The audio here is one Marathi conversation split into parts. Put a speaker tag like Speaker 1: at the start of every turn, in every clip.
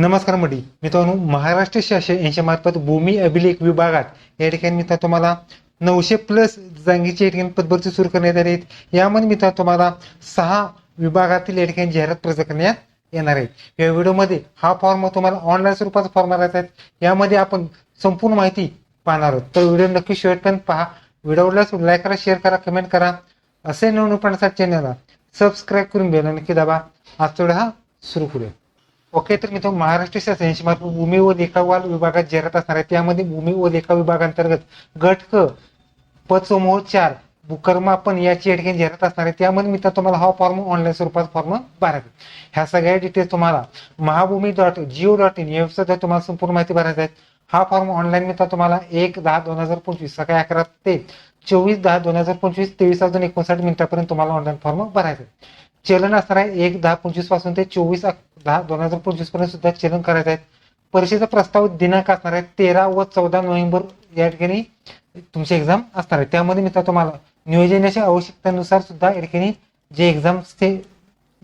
Speaker 1: नमस्कार मंडळी. मित्रांनो महाराष्ट्र शासन यांच्यामार्फत भूमी अभिलेख विभागात या ठिकाणी मित्र तुम्हाला नऊशे प्लस जांगीची या ठिकाणी पदभरती सुरू करण्यात आली आहेत. यामध्ये मित्र तुम्हाला सहा विभागातील या ठिकाणी जाहिरात प्रसिद्ध करण्यात येणार आहे या व्हिडिओमध्ये हा फॉर्म तुम्हाला ऑनलाईन स्वरूपाचा फॉर्म राहत आहेत यामध्ये आपण संपूर्ण माहिती पाहणार आहोत. तर व्हिडिओ नक्की शेवटपर्यंत पहा. व्हिडिओला लाईक करा शेअर करा कमेंट करा. असे नवीन पाहण्यासाठी चॅनलला सबस्क्राईब करून बेल नक्की दाबा. आजचा हा सुरू करूया. ओके तर मित्रांनो महाराष्ट्र शासनाची मार्फत भूमी व लेखावाल विभागात जाहिरात असणार आहे. त्यामध्ये भूमी व लेखा विभागांतर्गत गट क पद चार भूकर्मापन याची या ठिकाणी जाहिरात असणार आहे. त्यामध्ये मित्र तुम्हाला हा फॉर्म ऑनलाईन स्वरूपात फॉर्म भरायचा ह्या सगळ्या डिटेल्स तुम्हाला Mahabhumi dot gov dot in या वेबसाईट तुम्हाला संपूर्ण माहिती भरायची आहे. हा फॉर्म ऑनलाईन मित्र तुम्हाला एक दहा दोन हजार पंचवीस सकाळी अकरा ते चोवीस दहा दोन हजार पंचवीस तेवीस अजून एकोणसाठ मिनिटापर्यंत तुम्हाला ऑनलाईन फॉर्म भरायचा आहे. चलन असणार आहे एक दहा पंचवीसपासून ते चोवीस दहा दोन हजार पंचवीसपर्यंत सुद्धा चलन करायचं आहे परीक्षेचा प्रस्ताव दिनांक असणार आहे तेरा व चौदा नोव्हेंबर या ठिकाणी तुमची एक्झाम असणार आहे. त्यामध्ये मित्र तुम्हाला नियोजनाच्या आवश्यकतेनुसार सुद्धा या ठिकाणी जे एक्झामचे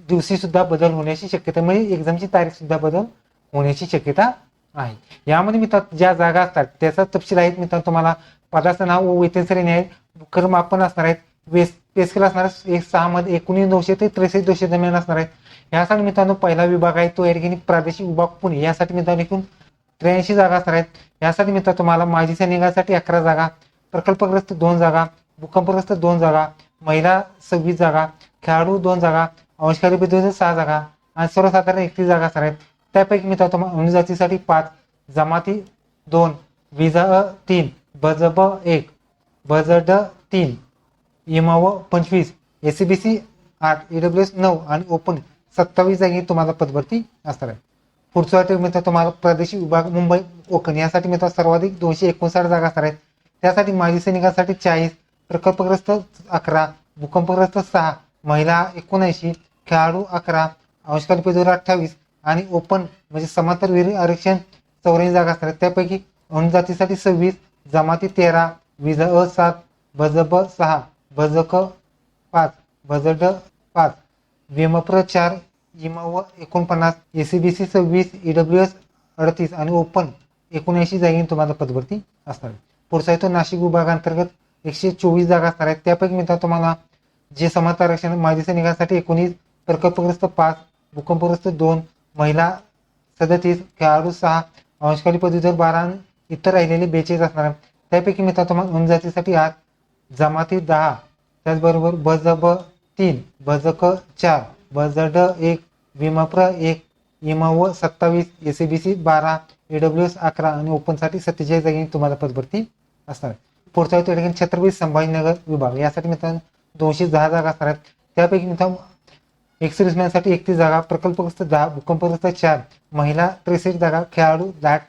Speaker 1: दिवशी सुद्धा बदल होण्याची शक्यता म्हणजे एक्झामची तारीख सुद्धा बदल होण्याची शक्यता आहे. यामध्ये मित्रांनो ज्या जागा असतात त्याचा तपशील आहेत मित्रांनो तुम्हाला पदाचं नाव व वेतन श्रेणी आहे कर्मापन असणार आहेत वेस एस केला असणार एक सहामध्ये एकोणीस दोनशे ते त्रेसष्ट दोनशे दरम्यान असणार आहे यासाठी मित्रांनो पहिला विभाग आहे तो या ठिकाणी प्रादेशिक विभाग पुणे. यासाठी मित्रांनो एकूण त्र्याऐंशी जागा असणार आहेत. यासाठी मित्रांनो तुम्हाला माजी सैनिकांसाठी अकरा जागा प्रकल्पग्रस्त दोन जागा भूकंपग्रस्त दोन जागा महिला सव्वीस जागा खेळाडू दोन जागा अंशकारी पद्धतीचे सहा जागा आणि सर्वसाधारण एकतीस जागा असणार आहेत. त्यापैकी मित्रांनो तुम्हाला अनुजातीसाठी पाच जमाती दोन विजा तीन बजब एक बजड तीन इमाव पंचवीस एसीबीसी आठ ईडब्ल्यू एस नऊ आणि ओपन सत्तावीस जागी तुम्हाला पदभरती असणार आहे. पुढचा वाटेल मित्र तुम्हाला प्रादेशिक विभाग मुंबई कोकण यासाठी मित्र सर्वाधिक दोनशे एकोणसाठ जागा असणार आहेत. त्यासाठी माजी सैनिकांसाठी चाळीस प्रकल्पग्रस्त अकरा भूकंपग्रस्त सहा महिला एकोणऐंशी खेळाडू अकरा अंशकाल पदवीवर अठ्ठावीस आणि ओपन म्हणजे समांतर विहीर आरक्षण चौऱ्याऐंशी जागा असणार आहेत. त्यापैकी अनुजातीसाठी सव्वीस जमाती तेरा विज अ सात भजब सहा भजक पाच भजड पाच. विमप्र चार इमाव एकोणपन्नास एसीबीसी सव्वीस ईडब्ल्यू एस अडतीस आणि ओपन एकोणऐंशी जागी तुम्हाला पदभरती असणार. आहे पुढचा येतो नाशिक विभागांतर्गत एकशे चोवीस जागा असणार आहेत. त्यापैकी मित्र तुम्हाला जे समाज आरक्षण माजी सैनिकांसाठी एकोणीस प्रकल्पग्रस्त पाच भूकंपग्रस्त दोन महिला सदतीस खेळाडू सहा अंशकाली पदवीधर बारा आणि इतर राहिलेले बेचाळीस असणार आहेत. त्यापैकी मित्र तुम्हाला अनुजातीसाठी आठ जमाती दहा त्याचबरोबर बजब तीन बजक चार बज ड एक विमाप्र एक इमाव सत्तावीस एसीबीसी बारा ईडब्ल्यू एस अकरा आणि ओपनसाठी सत्तेचाळीस जागी तुम्हाला पदभरती असणार. पुढच्या पुढचा ठिकाणी छत्रपती संभाजीनगर विभाग. यासाठी मित्रांनो दोनशे दहा जागा असणार आहेत. त्यापैकी मित्रांनो एक्सर्विसमॅनसाठी एकतीस जागा प्रकल्पग्रस्त दहा भूकंपग्रस्त चार महिला त्रेसष्ट जागा खेळाडू दाट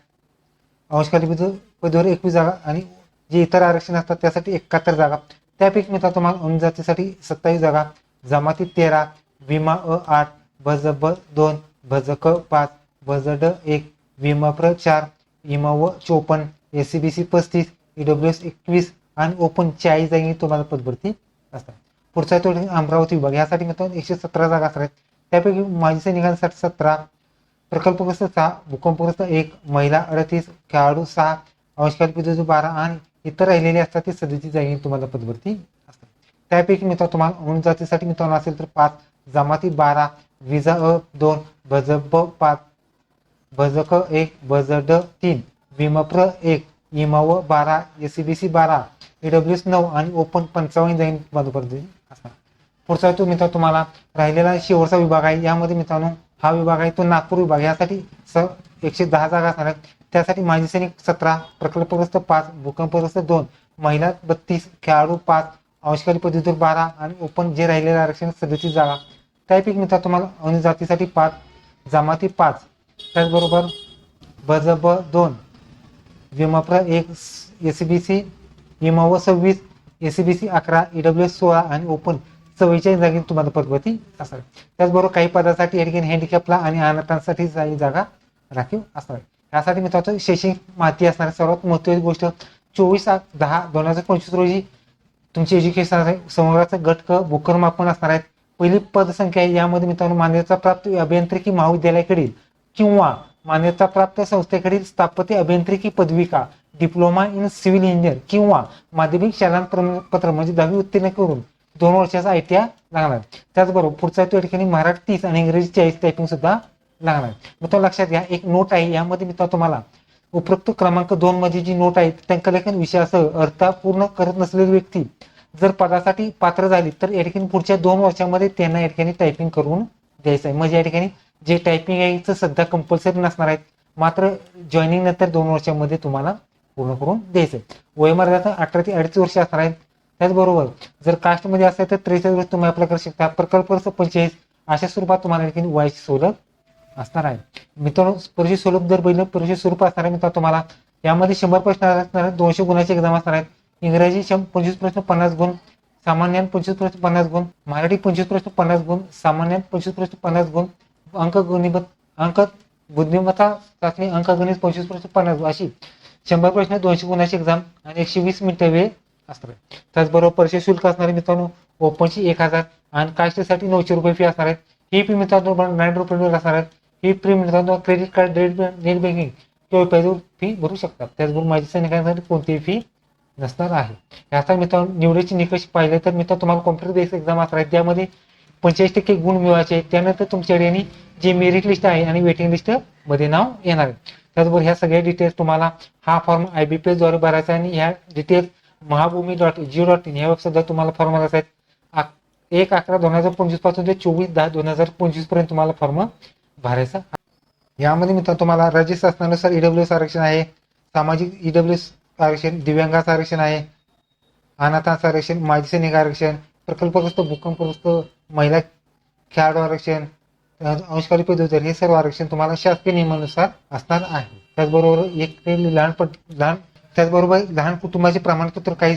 Speaker 1: अंशकाली पदवर एकवीस जागा आणि जे इतर आरक्षण असतात त्यासाठी एकाहत्तर जागा. त्यापैकी मित्र तुम्हाला अनुजातीसाठी सत्तावीस जागा जमाती तेरा विमा अ आठ भज ब दोन भज क पाच भज ड एक विमाप्र चार इमाव चोपन्न एसीबीसी पस्तीस ईडब्ल्यू एस एकवीस आणि ओपन चाळीस जागी तुम्हाला पदभरती असतात. पुढचा तो अमरावती विभाग. यासाठी मित्रांनो एकशे सतरा जागा असतात त्यापैकी माजी सैनिकांसाठी सतरा प्रकल्पग्रस्त सहा भूकंपग्रस्त एक महिला अडतीस खेळाडू सहा अंशकाल पद्धती बारा आणि इतर राहिलेले असतात ते सदतीस जागी तुम्हाला पदवरती असतात. त्यापैकी मित्र तुम्हाला अनुजातीसाठी मित्रांनो असेल तर पाच जमाती बारा विजा अ दोन भजब पाच भजक एक भजड तीन विमप्र एक इमाव बारा एसीबीसी बारा ईडब्ल्यू एस नऊ आणि ओपन पंचावन्न जाईन पदवरती असतात पुढचा तो मित्र तुम्हाला राहिलेला शेवटचा विभाग आहे यामध्ये मित्रांनो हा विभाग आहे तो नागपूर विभाग यासाठी स एकशे दहा जागा असणार आहेत. त्यासाठी माजी सैनिक सतरा प्रकल्पग्रस्त पाच भूकंपग्रस्त दोन महिला बत्तीस खेळाडू पाच अंशकारी पदवीधर बारा आणि ओपन जे राहिलेले आरक्षण सदतीस जागा. त्यापैकी मित्र तुम्हाला अनुजातीसाठी पाच जमाती पाच. त्याचबरोबर बजब दोन विमाप्र एक एस बी सी विमा व सव्वीस एस बी सी अकरा ईडब्ल्यू एस सोळा आणि ओपन चव्वेचाळीस जागी तुम्हाला पदवती असणार. त्याचबरोबर काही पदासाठी या ठिकाणी हँडिकॅपला आणि अनाथांसाठी जागा राखीव असणार. यासाठी मित्रांनो शैक्षणिक माहिती असणार सर्वात महत्त्वाची गोष्ट चोवीस आठ दहा दोन हजार पंचवीस रोजी तुमची एज्युकेशन आहे. समोराचं गट क भूकरमापन असणार आहेत. पहिली पदसंख्या आहे. यामध्ये मित्रांनो मान्यता प्राप्त अभियांत्रिकी महाविद्यालयाकडील किंवा मान्यता प्राप्त संस्थेकडील स्थापत्य अभियांत्रिकी पदविका डिप्लोमा इन सिव्हिल इंजिनियर किंवा माध्यमिक शालांत प्रमाणपत्र म्हणजे दहावी उत्तीर्ण करून दोन वर्षाचा आय टी आय लागणार त्याचबरोबर पुढचा त्या ठिकाणी मराठी तीस आणि इंग्रजी चाळीस टायपिंग सुद्धा लागणार. मग तो लक्षात घ्या एक नोट आहे यामध्ये मित्र तुम्हाला उपरोक्त क्रमांक दोन मध्ये जी नोट आहे टंकलेखन विषयासह अर्था पूर्ण करत नसलेली व्यक्ती जर पदासाठी पात्र झाली तर या ठिकाणी पुढच्या दोन वर्षामध्ये त्यांना या ठिकाणी टायपिंग करून द्यायचं आहे. म्हणजे या ठिकाणी जे टायपिंग आहे ते सध्या कंपल्सरी नसणार आहेत. मात्र जॉईनिंग नंतर दोन वर्षामध्ये तुम्हाला पूर्ण करून द्यायचं आहे. वयोमर्यादा अठरा ते अडीच वर्ष असणार आहेत. त्याचबरोबर जर कास्टमध्ये असेल तर त्रेचाळीस वर्ष तुम्ही अप्लाय करू शकता. प्रकल्प पंचेचाळीस अशा स्वरूपात तुम्हाला या ठिकाणी वयाची सवलत असणार आहे. मित्रांनो परीक्षे सुलभ दर पहिलं परीक्षे स्वरूप असणार आहे मित्रांनो तुम्हाला यामध्ये शंभर प्रश्न असणार आहेत दोनशे गुणाचे एक्झाम असणार आहेत. इंग्रजी शं पंचवीस प्रश्न पन्नास गुण. सामान्य पंचवीस प्रश्न पन्नास गुण. मराठी पंचवीस प्रश्न पन्नास गुण. सामान्य पंचवीस प्रश्न पन्नास गुण. अंक गणित अंक बुद्धिमत्ता चाचणी अंक गणित पंचवीस प्रश्न पन्नास गुण. अशी शंभर प्रश्न दोनशे गुणाची एक्झाम आणि एकशे वीस मिनिटं वेळ असणार आहे. त्याचबरोबर परीक्षा शुल्क असणार आहे मित्रांनो ओपनची एक हजार. आणि कास्टसाठी नऊशे रुपये फी असणार आहेत ही फी मित्रांनो नाईन रुपये असणार आहेत ही फी तुम्हाला क्रेडिट कार्ड डेट नेट बँकिंग किंवा पैसे फी भरू शकतात. त्याचबरोबर माझी सैनिकांसाठी कोणतीही फी नसणार आहे. याचा मित्रांनो निवडीचे निकष पाहिले तर मित्र तुम्हाला कॉम्प्युटर बेस्ड एक्झाम असणार आहे. त्यामध्ये पंचेचाळीस टक्के गुण मिळवायचे आहेत. त्यानंतर तुमच्या ठिकाणी जे मेरिट लिस्ट आहे आणि वेटिंग लिस्टमध्ये नाव येणार आहे. त्याचबरोबर ह्या सगळ्या डिटेल्स तुम्हाला हा फॉर्म आय बी पी द्वारे भरायचा आहे आणि ह्या details Mahabhumi dot gov dot in या वेबसाईटला तुम्हाला फॉर्म भरायचा आहे. एक अकरा दोन हजार पंचवीसपासून ते चोवीस दहा दोन हजार पंचवीसपर्यंत तुम्हाला फॉर्म भरायचा? यामध्ये मित्र तुम्हाला राज्य शासनानुसार ईडब्ल्यू एस आरक्षण आहे सामाजिक ईडब्ल्यू एस आरक्षण दिव्यांगाचं आरक्षण आहे अनाथांचं आरक्षण माजी सैनिक आरक्षण प्रकल्पग्रस्त भूकंपग्रस्त महिला खेळाडू आरक्षण अ, अंशकारी पदवीधर हे सर्व आरक्षण तुम्हाला शासकीय नियमानुसार असणार आहे. त्याचबरोबर एक लहानपट लहान त्याचबरोबर लहान कुटुंबाचे प्रमाणपत्र काही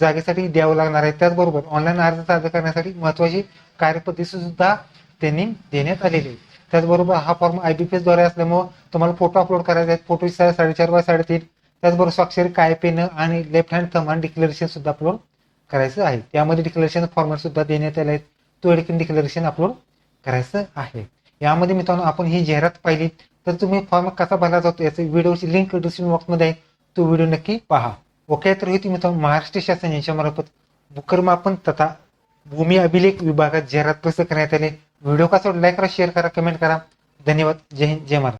Speaker 1: जागेसाठी द्यावं लागणार आहे. त्याचबरोबर ऑनलाईन अर्ज सादर करण्यासाठी महत्वाची कार्यपद्धती सुद्धा त्यांनी देण्यात आलेली आहे. त्याचबरोबर हा फॉर्म आय बी पी द्वारे असल्यामुळे तुम्हाला फोटो अपलोड करायचे आहेत. फोटो साडेचार बाय साडेतीन. त्याचबरोबर स्वाक्षरी काय पेन आणि लेफ्ट हँड थंब आणि डिक्लेरेशन सुद्धा अपलोड करायचं आहे. त्यामध्ये डिक्लेरेशन फॉर्मॅट सुद्धा देण्यात आले आहेत. तो देखील डिक्लेरेशन अपलोड करायचं आहे. यामध्ये मित्रांनो आपण ही जाहिरात पाहिली. तर तुम्ही फॉर्म कसा भरला जातो याची व्हिडिओची लिंक डिस्क्रिप्शन बॉक्समध्ये आहे. तो व्हिडिओ नक्की पहा. ओके तर होती मित्रांनो महाराष्ट्र शासन यांच्यामार्फत भूकर्मापन तथा भूमी अभिलेख विभागात जाहिरात कसं करण्यात आले? व्हिडिओ कसा लाईक करा शेअर करा कमेंट करा. धन्यवाद. जय हिंद जय महाराज